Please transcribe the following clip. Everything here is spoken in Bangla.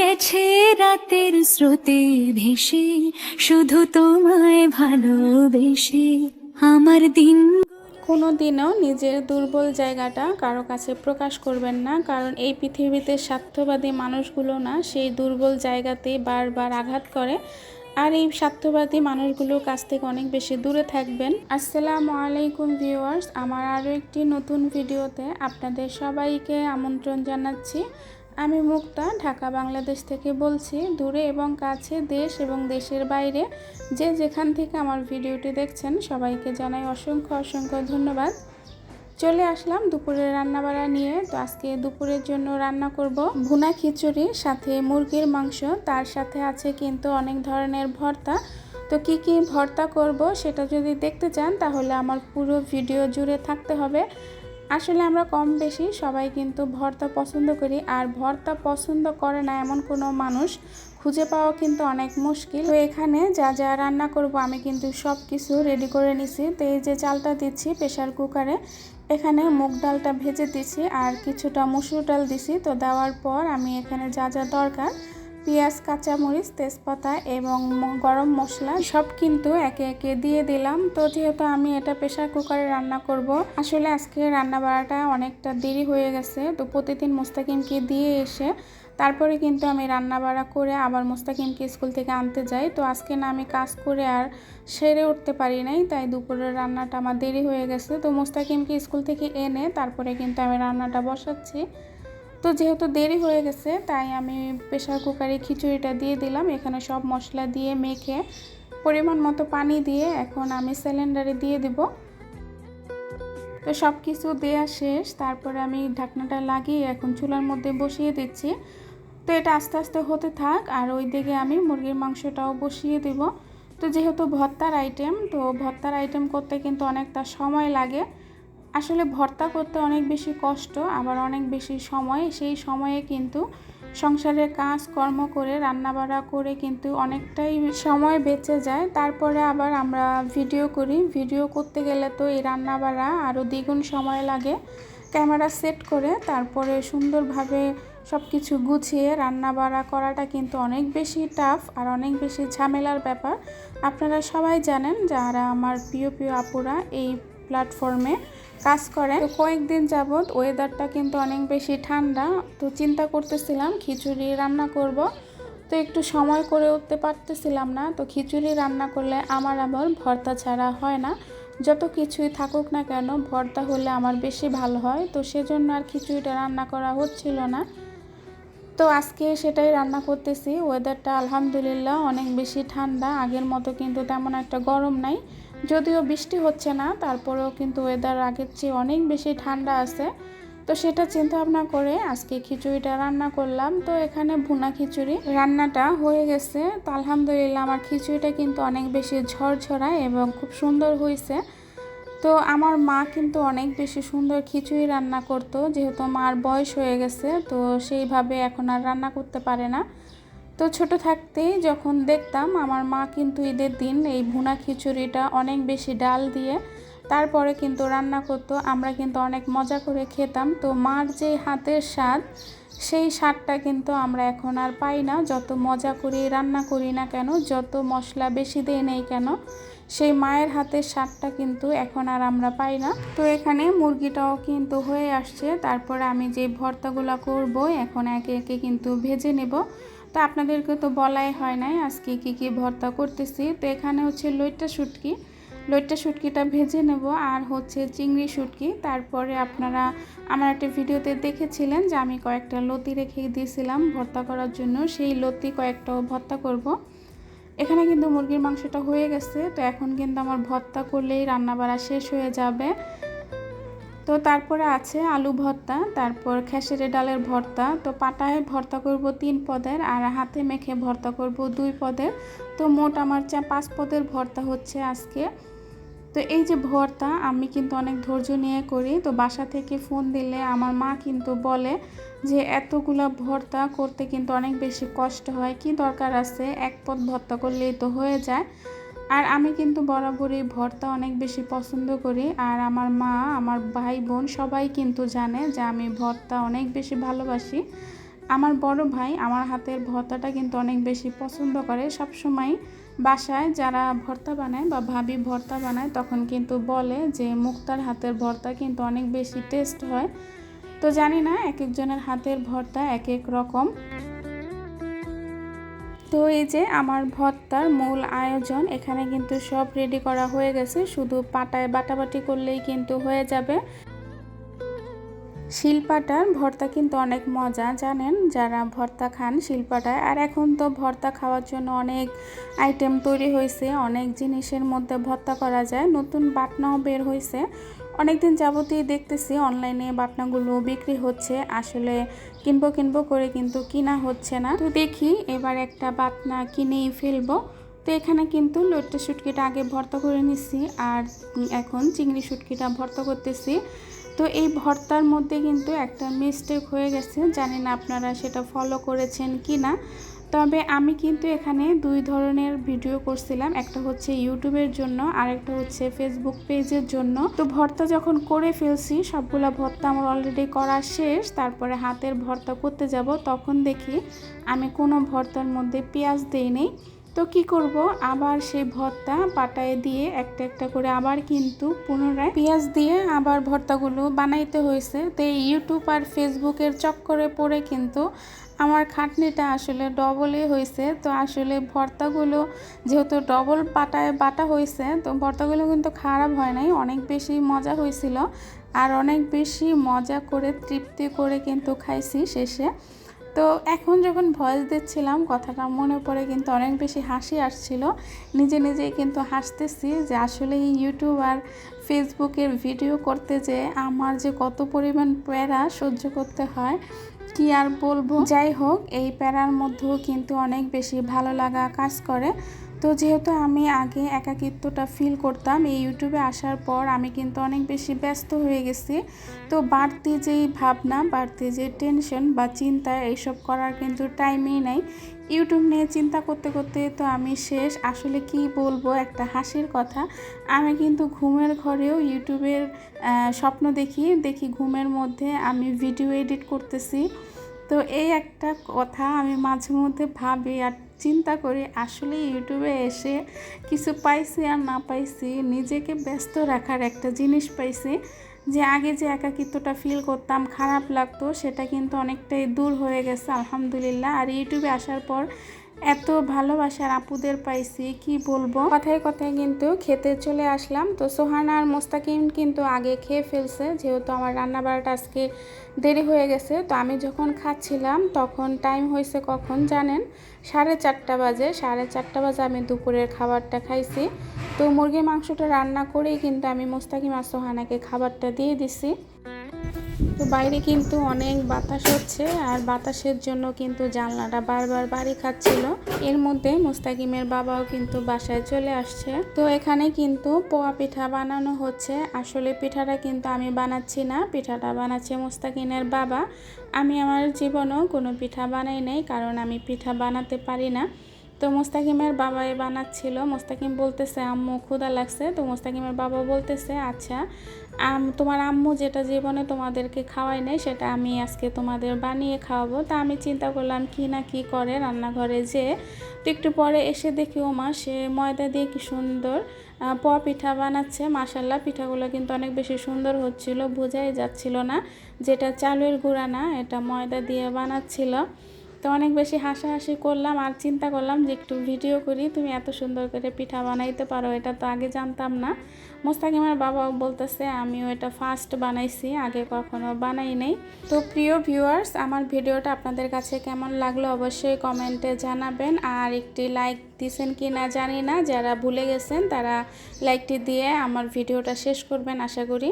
গেছে রাতের স্রোতে ভেসে, শুধু তোমায় ভালোবেসে। আমার দিন কোনো দিনও নিজের দুর্বল জায়গাটা কারও কাছে প্রকাশ করবেন না, কারণ এই পৃথিবীতে স্বার্থবাদী মানুষগুলো না সেই দুর্বল জায়গাতে বারবার আঘাত করে। আর এই স্বার্থবাদী মানুষগুলোর কাছ থেকে অনেক বেশি দূরে থাকবেন। আসসালামু আলাইকুম ভিউয়ার্স, আমার আরও একটি নতুন ভিডিওতে আপনাদের সবাইকে আমন্ত্রণ জানাচ্ছি। আমি মুক্তা, ঢাকা, বাংলাদেশ থেকে বলছি, দূরে এবং কাছে দেশ এবং দেশের বাইরে। যে যেখান থেকে আমার ভিডিওটি দেখছেন, সবাইকে জানাই অসংখ্য অসংখ্য ধন্যবাদ। চলে আসলাম দুপুরের রান্নাবাড়া নিয়ে। তো আজকে দুপুরের জন্য রান্না করব ভুনা খিচুড়ি, সাথে মুরগির মাংস। তার সাথে আছে কিন্তু অনেক ধরনের ভর্তা। তো কি কি ভর্তা করব সেটা যদি দেখতে চান, তাহলে আমার পুরো ভিডিও জুড়ে থাকতে হবে। আসলে আমরা কম বেশি সবাই কিন্তু ভর্তা পছন্দ করি আর ভর্তা পছন্দ করে না এমন কোনো মানুষ খুঁজে পাওয়া কিন্তু অনেক মুশকিল। তো এখানে যা যা রান্না করব আমি কিন্তু সব কিছু রেডি করে নিছি। তো এই যে চালটা দিচ্ছি প্রেশার কুকারে এখানে মুগ ডালটা ভেজে দিছি আর কিছুটা মসুর ডাল দিছি। তো দেওয়ার পর আমি এখানে যা যা দরকার পেঁয়াজ, কাঁচামরিচ, তেজপাতা এবং গরম মশলা সব কিন্তু একে একে দিয়ে দিলাম। তো যেহেতু আমি এটা প্রেশার কুকারে রান্না করব, আসলে আজকে রান্না বাড়াটা অনেকটা দেরি হয়ে গেছে। তো প্রতিদিন মোস্তাকিমকে দিয়ে এসে তারপরে কিন্তু আমি রান্না বাড়া করে আবার মোস্তাকিমকে স্কুল থেকে আনতে যাই। তো আজকে না আমি কাজ করে আর সেরে উঠতে পারি নাই, তাই দুপুরের রান্নাটা আমার দেরি হয়ে গেছে। তো মোস্তাকিমকে স্কুল থেকে এনে তারপরে কিন্তু আমি রান্নাটা বসাচ্ছি। তো যেহেতু দেরি হয়ে গেছে, তাই আমি প্রেশার কুকারে খিচুড়িটা দিয়ে দিলাম। এখানে সব মশলা দিয়ে মেখে পরিমাণ মতো পানি দিয়ে এখন আমি সিলিন্ডারে দিয়ে দিব। তো সব কিছু দেওয়া শেষ, তারপরে আমি ঢাকনাটা লাগিয়ে এখন চুলার মধ্যে বসিয়ে দিচ্ছি। তো এটা আস্তে আস্তে হতে থাক, আর ওই দিকে আমি মুরগির মাংসটাও বসিয়ে দিব। তো যেহেতু ভর্তার আইটেম তো ভর্তার আইটেম করতে কিন্তু অনেকটা সময় লাগে। আসলে ভর্তা করতে অনেক বেশি কষ্ট, আবার অনেক বেশি সময়। সেই সময়ে কিন্তু সংসারের কাজ কর্ম করে, রান্নাবাড়া করে কিন্তু অনেকটাই সময় বেঁচে যায়। তারপরে আবার আমরা ভিডিও করি। ভিডিও করতে গেলে তো এই রান্নাবাড়া আরও দ্বিগুণ সময় লাগে ক্যামেরা সেট করে। তারপরে সুন্দরভাবে সব কিছু গুছিয়ে রান্নাবাড়া করাটা কিন্তু অনেক বেশি টাফ আর অনেক বেশি ঝামেলার ব্যাপার। আপনারা সবাই জানেন, যারা আমার প্রিয় প্রিয় আপুরা, এই প্ল্যাটফর্মে কাজ করে তো কয়েকদিন যাবৎ ওয়েদারটা কিন্তু অনেক বেশি ঠান্ডা, তো চিন্তা করতেছিলাম খিচুড়ি রান্না করব। তো একটু সময় করে উঠতে পারতেছিলাম না, তো খিচুড়ি রান্না করলে আমার আবার ভর্তা ছাড়া হয় না। যত কিছুই থাকুক না কেন, ভর্তা হলে আমার বেশি ভালো হয়, তো সেজন্য আর খিচুড়িটা রান্না করা হচ্ছিল না। তো আজকে সেটাই রান্না করতেছি। ওয়েদারটা আলহামদুলিল্লাহ অনেক বেশি ঠান্ডা, আগের মতো কিন্তু তেমন একটা গরম নাই। যদিও বৃষ্টি হচ্ছে না, তারপরেও কিন্তু ওয়েদার আগের চেয়ে অনেক বেশি ঠান্ডা আছে। তো সেটা চিন্তা ভাবনা করে আজকে খিচুড়িটা রান্না করলাম। তো এখানে ভুনা খিচুড়ি রান্নাটা হয়ে গেছে। তো আলহামদুলিল্লাহ আমার খিচুড়িটা কিন্তু অনেক বেশি ঝরঝরা এবং খুব সুন্দর হয়েছে। তো আমার মা কিন্তু অনেক বেশি সুন্দর খিচুড়ি রান্না করতো, যেহেতু মার বয়স হয়ে গেছে, তো সেইভাবে এখন আর রান্না করতে পারে না। তো ছোট থাকতেই যখন দেখতাম আমার মা কিন্তু ঈদের দিন এই ভুনা খিচুড়িটা অনেক বেশি ডাল দিয়ে তারপরে কিন্তু রান্না করতো। আমরা কিন্তু অনেক মজা করে খেতাম। তো মার যে হাতের স্বাদ, সেই স্বাদটা কিন্তু আমরা এখন আর পাই না। যত মজা করি, রান্না করি না কেন, যত মশলা বেশি দিয়ে নেই কেন, সেই মায়ের হাতের স্বাদটা কিন্তু এখন আর আমরা পাই না। তো এখানে মুরগিটাও কিন্তু হয়ে আসছে। তারপরে আমি যে ভর্তাগুলো করব, এখন একে একে কিন্তু ভেজে নেব। তো আপনাদেরকে তো বলাই হয় নাই আজকে কি কি ভর্তা করতেছি। তো এখানে হচ্ছে লইট্টা শুটকি। লইট্টা শুটকিটা ভেজে নেব আর হচ্ছে চিংড়ি শুটকি। তারপরে আপনারা আমার একটা ভিডিওতে দেখেছিলেন যে আমি কয়েকটা লতি রেখে দিয়েছিলাম ভর্তা করার জন্য। সেই লতি কয়েকটাও ভর্তা করব। এখানে কিন্তু মুরগির মাংসটা হয়ে গেছে। তো এখন কিন্তু আমার ভর্তা করলেই রান্নাবাড়া শেষ হয়ে যাবে। তো তারপরে আছে আলু ভর্তা, তারপর খেসারি ডালের ভর্তা। তো পাটায় ভর্তা করব তিন পদের আর হাতে মেখে ভর্তা করব দুই পদের। তো মোট আমার চা পাঁচ পদের ভর্তা হচ্ছে আজকে। তো এই যে ভর্তা, আমি কিন্তু অনেক ধৈর্য নিয়ে করি। তো বাসা থেকে ফোন দিলে আমার মা কিন্তু বলে যে এতগুলা ভর্তা করতে কিন্তু অনেক বেশি কষ্ট হয়। কি দরকার আছে? এক পদ ভর্তা করলেই তো হয়ে যায়। আর আমি কিন্তু বরাবরই ভর্তা অনেক বেশি পছন্দ করি। আর আমার মা, আমার ভাই বোন সবাই কিন্তু জানে যে আমি ভর্তা অনেক বেশি ভালোবাসি। আমার বড় ভাই আমার হাতের ভর্তাটা কিন্তু অনেক বেশি পছন্দ করে। সবসময় বাসায় যারা ভর্তা বানায় বা ভাবি ভর্তা বানায় তখন কিন্তু বলে যে মুক্তার হাতের ভর্তা কিন্তু অনেক বেশি টেস্ট হয়। তো জানি না এক একজনের হাতের ভর্তা এক এক রকম। তো এই যে আমার ভর্তার মূল আয়োজন, এখানে কিন্তু সব রেডি করা হয়ে গেছে। শুধু পাটায় বাটাবাটি করলেই কিন্তু হয়ে যাবে। শিলপাটার ভর্তা কিন্তু অনেক মজা, জানেন? যারা ভর্তা খান শিলপাটায়, আর এখন তো ভর্তা খাওয়ার জন্য অনেক আইটেম তৈরি হয়েছে, অনেক জিনিসের মধ্যে ভর্তা করা যায়। নতুন বাটনাও বের হয়েছে। অনেকদিন যাবতীয় দেখতেছি অনলাইনে বাটনাগুলো বিক্রি হচ্ছে। আসলে কিনবো কিনবো করে কিন্তু কিনা হচ্ছে না। তো দেখি এবার একটা বাতনা কিনেই ফেলব। তো এখানে কিন্তু লোটটা শুটকিটা আগে ভর্তা করে নিছি আর এখন চিংড়ি শুটকিটা ভর্তা করতেছি। তো এই ভর্তার মধ্যে কিন্তু একটা মিস্টেক হয়ে গেছে। জানি না আপনারা সেটা ফলো করেছেন কি না তবে আমি কিন্তু এখানে দুই ধরনের ভিডিও করছিলাম। একটা হচ্ছে ইউটিউবের জন্য আর একটা হচ্ছে ফেসবুক পেজের জন্য। তো ভর্তা যখন করে ফেলছি, সবগুলা ভর্তা আমার অলরেডি করা শেষ। তারপরে হাতের ভর্তা করতে যাব, তখন দেখি আমি কোনো ভর্তার মধ্যে পেঁয়াজ দেই নেই। তো কি করব? আবার সেই ভর্তা পাটায় দিয়ে একটা একটা করে আবার কিন্তু পুনরায় পেঁয়াজ দিয়ে আবার ভর্তাগুলো বানাইতে হয়েছে। তো ইউটিউব আর ফেসবুকের চক্করে পড়ে কিন্তু আমার খাটনিটা আসলে ডবলই হয়েছে তো আসলে ভর্তাগুলো যেহেতু ডবল পাটায় বাটা হয়েছে তো ভর্তাগুলো কিন্তু খারাপ হয় নাই, অনেক বেশি মজা হয়েছিল আর অনেক বেশি মজা করে, তৃপ্তি করে কিন্তু খাইছি শেষে। তো এখন যখন ভয়েস দিচ্ছিলাম, কথাটা মনে পড়ে কিন্তু অনেক বেশি হাসি আসছিল। নিজে নিজেই কিন্তু হাসতেছি যে আসলে ইউটিউব আর ফেসবুকের ভিডিও করতে যে আমার যে কত পরিমাণ প্যারা সহ্য করতে হয় কি আর বলব? যাই হোক, এই প্যারার মধ্যেও কিন্তু অনেক বেশি ভালো লাগা কাজ করে। তো যেহেতু আমি আগে একাকিত্বটা ফিল করতাম, এই ইউটিউবে আসার পর আমি কিন্তু অনেক বেশি ব্যস্ত হয়ে গেছি। তো বাড়তি যেই ভাবনা, বাড়তি যে টেনশন বা চিন্তা, এইসব করার কিন্তু টাইমই নাই। ইউটিউব নিয়ে চিন্তা করতে করতে তো আমি শেষ। আসলে কি বলব, একটা হাসির কথা। আমি কিন্তু ঘুমের ঘরেও ইউটিউবের স্বপ্ন দেখি। দেখি ঘুমের মধ্যে আমি ভিডিও এডিট করতেছি। তো এই একটা কথা আমি মাঝে মধ্যে ভাবি আর চিন্তা করি, আসলে ইউটিউবে এসে কিছু পাইছি আর না পাইছি, নিজেকে ব্যস্ত রাখার একটা জিনিস পাইছি। যে আগে যে একাকিত্বটা ফিল করতাম, খারাপ লাগতো, সেটা কিন্তু অনেকটাই দূর হয়ে গেছে, আলহামদুলিল্লাহ। আর ইউটিউবে আসার পর এত ভালোবাসার আপুদের পাইছি, কি বলব? কথায় কথায় কিন্তু খেতে চলে আসলাম। তো সোহানা আর মোস্তাকিম কিন্তু আগে খেয়ে ফেলছে, যেহেতু আমার রান্না বাড়াটা আজকে দেরি হয়ে গেছে। তো আমি যখন খাচ্ছিলাম, তখন টাইম হয়েছে কখন জানেন? সাড়ে চারটা বাজে। সাড়ে চারটা বাজে আমি দুপুরের খাবারটা খাইছি। তো মুরগির মাংসটা রান্না করেই কিন্তু আমি মোস্তাকিম আর সোহানাকে খাবারটা দিয়ে দিছি। তো বাইরে কিন্তু অনেক বাতাস হচ্ছে আর বাতাসের জন্য কিন্তু জানলাটা বারবার বাড়ি খাচ্ছিল। এর মধ্যে মুস্তাকিমের বাবাও কিন্তু বাসায় চলে আসছে। তো এখানে কিন্তু পোয়া পিঠা বানানো হচ্ছে। আসলে পিঠাটা কিন্তু আমি বানাচ্ছি না, পিঠাটা বানাচ্ছে মুস্তাকিমের বাবা। আমি আমার জীবনেও কোনো পিঠা বানাই নাই, কারণ আমি পিঠা বানাতে পারি না। তো মোস্তাকিমের বাবাই বানাচ্ছিল। মোস্তাকিম বলতেছে, আম্মু ক্ষুদা লাগছে। তো মোস্তাকিমের বাবা বলতেছে আচ্ছা আম, তোমার আম্মু যেটা জীবনে তোমাদেরকে খাওয়াই নেই, সেটা আমি আজকে তোমাদের বানিয়ে খাওয়াবো। তা আমি চিন্তা করলাম, কি না কি করে রান্নাঘরে যে। তো একটু পরে এসে দেখি ও মা সে ময়দা দিয়ে কি সুন্দর প পিঠা বানাচ্ছে। মাসাল্লাহ পিঠাগুলো কিন্তু অনেক বেশি সুন্দর হচ্ছিল, বোঝাই যাচ্ছিল না। যেটা চালের গুঁড়া না, এটা ময়দা দিয়ে বানাচ্ছিল। তো অনেক বেশি হাসাহাসি করলাম আর চিন্তা করলাম যে একটু ভিডিও করি। তুমি এত সুন্দর করে পিঠা বানাইতে পারো, এটা তো আগে জানতাম না। মোস্তাকিমের বাবাও বলতেছে, আমিও এটা ফার্স্ট বানাইছি, আগে কখনো বানাই নাই। তো প্রিয় ভিউয়ার্স আমার ভিডিওটা আপনাদের কাছে কেমন লাগল অবশ্যই কমেন্টে জানাবেন। আর একটি লাইক দিছেন কি না জানি না, যারা ভুলে গেছেন তারা লাইকটি দিয়ে আমার ভিডিওটা শেষ করবেন, আশা করি।